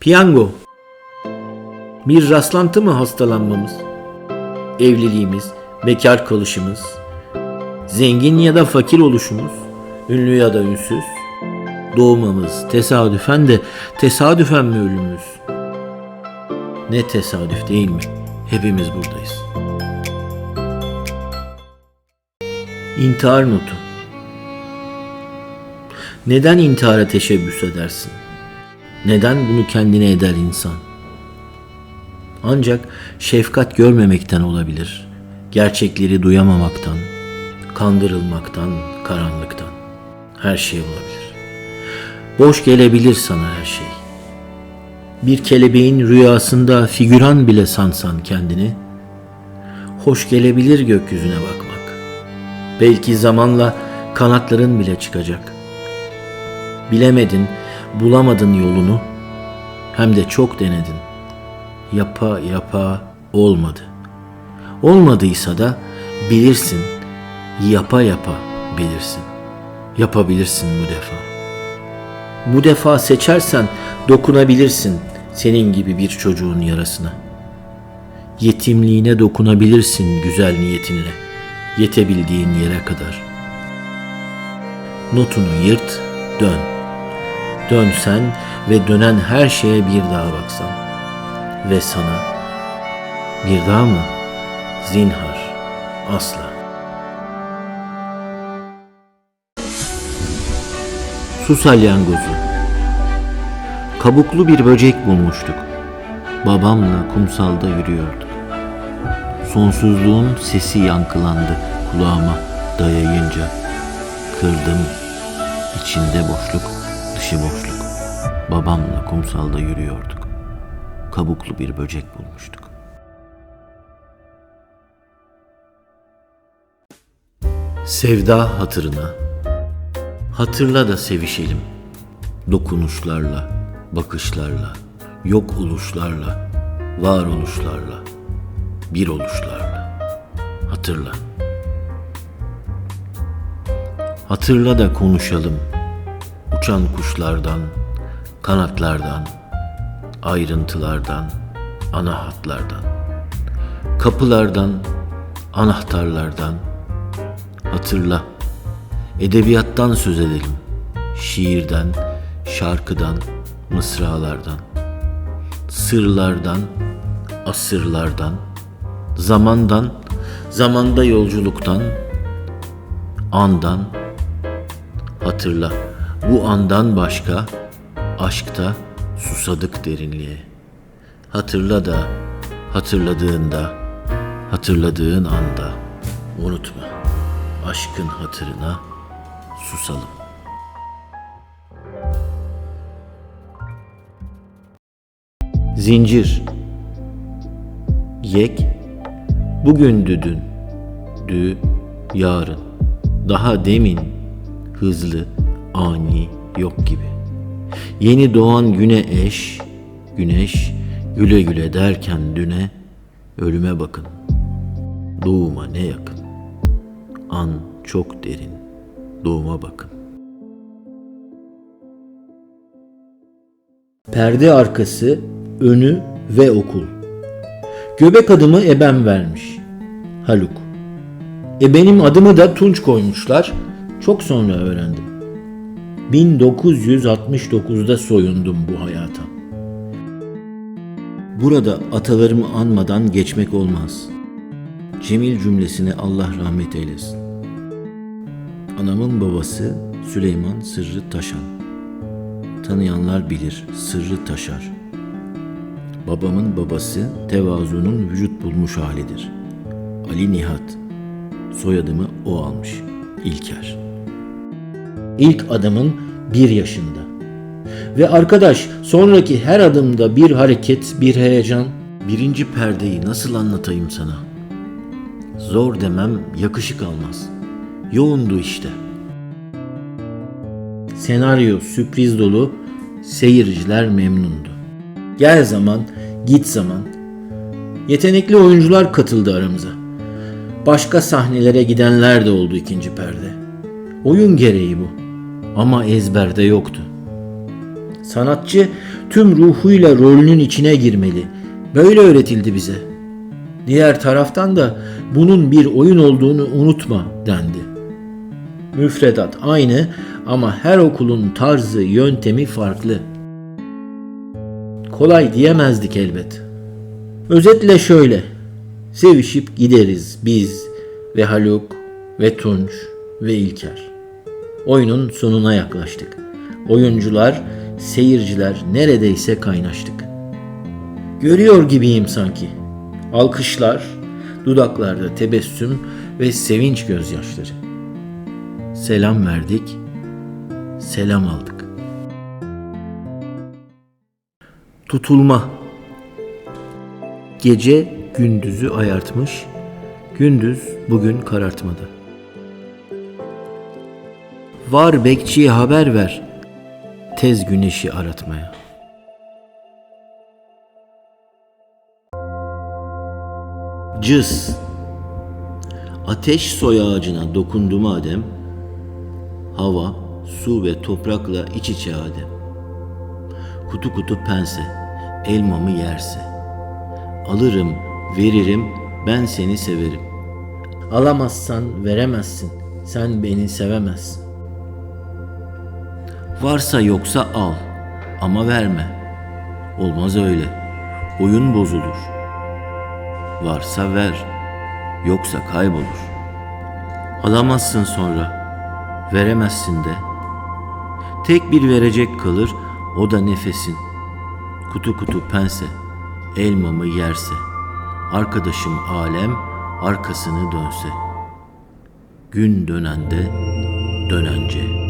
Piyango. Bir rastlantı mı hastalanmamız? Evliliğimiz, bekar kalışımız, zengin ya da fakir oluşumuz, ünlü ya da ünsüz, doğmamız tesadüfen de tesadüfen mi ölümümüz? Ne tesadüf değil mi? Hepimiz buradayız. İntihar notu. Neden intihara teşebbüs edersin? Neden bunu kendine eder insan? Ancak şefkat görmemekten olabilir. Gerçekleri duyamamaktan, kandırılmaktan, karanlıktan. Her şey olabilir. Boş gelebilir sana her şey. Bir kelebeğin rüyasında figüran bile sansan kendini, hoş gelebilir gökyüzüne bakmak. Belki zamanla kanatların bile çıkacak. Bilemedin, bulamadın yolunu, hem de çok denedin. Yapa yapa olmadı. Olmadıysa da bilirsin, yapa yapa bilirsin. Yapabilirsin bu defa. Bu defa seçersen dokunabilirsin senin gibi bir çocuğun yarasına. Yetimliğine dokunabilirsin güzel niyetinle, yetebildiğin yere kadar. Notunu yırt, dön. Dönsen ve dönen her şeye bir daha baksan. Ve sana bir daha mı? Zinhar, asla. Su salyangozu. Kabuklu bir böcek bulmuştuk. Babamla kumsalda yürüyorduk. Sonsuzluğun sesi yankılandı kulağıma dayayınca. Kırdım. İçinde boşluk, dışı boşluk. Babamla kumsalda yürüyorduk. Kabuklu bir böcek bulmuştuk. Sevda hatırına Hatırla da sevişelim. Dokunuşlarla, bakışlarla, yok oluşlarla, varoluşlarla, bir oluşlarla. Hatırla. Hatırla da konuşalım. Uçan kuşlardan, kanatlardan, ayrıntılardan, ana hatlardan, kapılardan, anahtarlardan. Hatırla. Edebiyattan söz edelim. Şiirden, şarkıdan, mısralardan. Sırlardan, asırlardan, zamandan, zamanda yolculuktan, andan. Hatırla, bu andan başka aşkta susadık derinliğe. Hatırla da hatırladığında, hatırladığın anda unutma. Aşkın hatırına susalım. Zincir Yek Bugündü dün Dü yarın Daha demin Hızlı Ani yok gibi Yeni doğan güne eş Güneş Güle güle derken düne Ölüme bakın Doğuma ne yakın An çok derin Doğuma bakın Perde arkası, önü ve okul. Göbek adımı ebem vermiş. Haluk. E benim adımı da Tunç koymuşlar. Çok sonra öğrendim. 1969'da soyundum bu hayata. Burada atalarımı anmadan geçmek olmaz. Cemil cümlesine Allah rahmet eylesin. Anamın babası Süleyman Sırrı Taşan. Tanıyanlar bilir sırrı taşar. Babamın babası tevazunun vücut bulmuş halidir. Ali Nihat. Soyadımı o almış. İlker. İlk adımın bir yaşında. Ve arkadaş sonraki her adımda bir hareket, bir heyecan. Birinci perdeyi nasıl anlatayım sana? Zor demem yakışık almaz. Yoğundu işte. Senaryo sürpriz dolu, seyirciler memnundu. Gel zaman, git zaman. Yetenekli oyuncular katıldı aramıza. Başka sahnelere gidenler de oldu ikinci perde. Oyun gereği bu. Ama ezberde yoktu. Sanatçı Tüm ruhuyla rolünün içine girmeli. Böyle öğretildi bize. Diğer taraftan da bunun bir oyun olduğunu unutma dendi. Müfredat aynı ama her okulun tarzı, yöntemi farklı. Kolay diyemezdik elbet. Özetle şöyle. Sevişip gideriz biz ve Haluk ve Tunç ve İlker. Oyunun sonuna yaklaştık. Oyuncular, seyirciler neredeyse kaynaştık. Görüyor gibiyim sanki. Alkışlar, dudaklarda tebessüm ve sevinç gözyaşları. Selam verdik, selam aldık. Tutulma Gece gündüzü ayartmış, gündüz bugün karartmadı. Var bekçiye haber ver, tez güneşi aratmaya. Cız Ateş soy ağacına dokundu madem, hava, su ve toprakla iç içe adem. Kutu kutu pense, elmamı yerse. Alırım, veririm, ben seni severim. Alamazsan veremezsin, sen beni sevemezsin. Varsa yoksa al ama verme. Olmaz öyle. Oyun bozulur. Varsa ver, yoksa kaybolur. Alamazsın sonra, veremezsin de. Tek bir verecek kalır, o da nefesin. Kutu kutu pense, elmamı yerse. Arkadaşım alem, arkasını dönse. Gün dönende, dönence.''